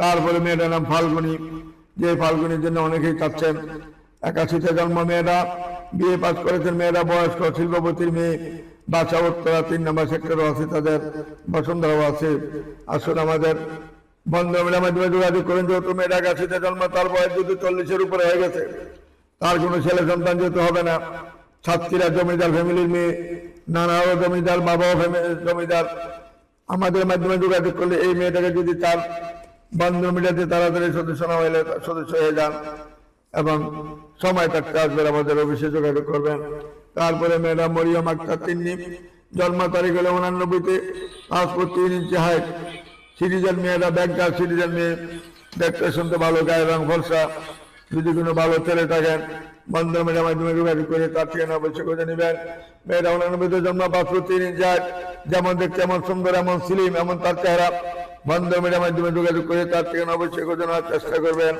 তারপরে মেয়েটার নাম ফাল্গুনি। যে ফাল্গুনির জন্য অনেকেই চাচ্ছেন। একাশিতে জন্ম মেয়েরা বিয়ে পাস করেছেন মেয়েরা, বয়স্ক শিল্পপতির মেয়ে বাসা উত্তরা, তিন নম্বর সেক্টরও আছে তাদের, বসুন্ধরাও আছে। আসুন আমাদের বন্ধু মেয়ের মাধ্যমে যোগাযোগ করেন, যেহেতু মেয়েরা একাশিতে জন্ম, তার বয়স যদি চল্লিশের উপরে হয়ে গেছে, তার কোনো ছেলে সন্তান যেহেতু হবে না, ছাত্রীরা জমিদার ফ্যামিলির মেয়ে, নানাও জমিদার, বাবাও জমিদার। আমাদের মাধ্যমে যোগাযোগ করলে এই মেয়েটাকে যদি তার বন্ধু মিটাতে তাড়াতাড়ি সদস্য না হইলে সদস্য হয়ে যান এবং সময় থাকতে আসবেন আমাদের অফিসে যোগাযোগ করবেন। তারপরে মেয়েরা মরিয়ম আক্তার তিন্নি জন্ম তারিখ হলো উনানব্বইতে, পাসপোর্ট তিন ইঞ্চি হাইট সিটিজেন মেয়েরা ব্যাংকার সিটিজেন মেয়ে। দেখতে শুনতে ভালো, গায়ে রং ভরসা যদি কোনো ভালো ছেলে থাকেন বন্ধন মেয়ের মাধ্যমে যোগাযোগ করে তার ঠিকানা অবশ্যই করে নেবেন। মেয়েরা উনানব্বইতে জন্ম, পাসপোর্ট তিন ইঞ্চি হাইট যেমন দেখতে এমন সুন্দর, এমন সিলিম এমন তার চেহারা। বন্ধন মেয়ের মাধ্যমে যোগাযোগ করে তার থেকে অবশ্যই চেষ্টা করবেন।